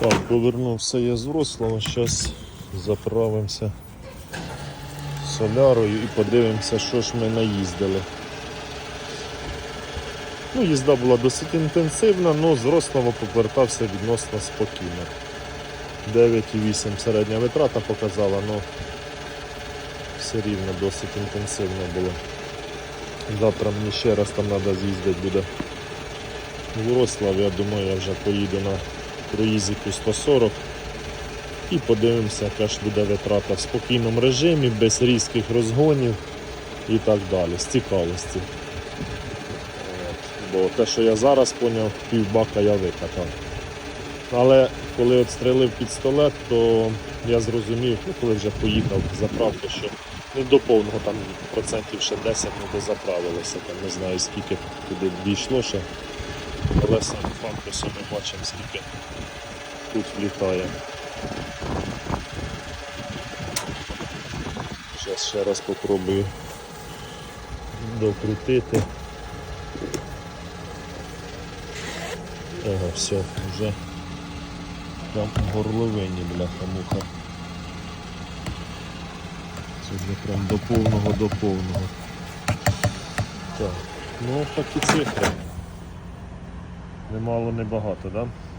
Так, повернувся я з Вроцлава, зараз заправимося солярою і подивимося, що ж ми наїздили. Ну, їзда була досить інтенсивна, але з Рослава повертався відносно спокійно. 9,8 середня витрата показала, але все рівно досить інтенсивно було. Завтра мені ще раз там треба з'їздити буде в Вроцлав, я думаю, я вже поїду на круїзику 140 і подивимося, яка ж буде витрата в спокійному режимі, без різких розгонів і так далі, з цікавості. От. Бо те, що я зараз поняв, півбака я викатав. Але коли отстрелив пістолет, то я зрозумів, ну, коли вже поїхав заправку, що ну, до повного там процентів ще 10 не дозаправилося, там не знаю скільки туди дійшло ще. Факт, ось ми бачимо, скільки тут влітає. Зараз ще раз попробую докрутити. Ага, все, вже там горловині, бляха муха. Це вже прям до повного до повного. Так, ну такі цифри. Немало, не багато, так? Да?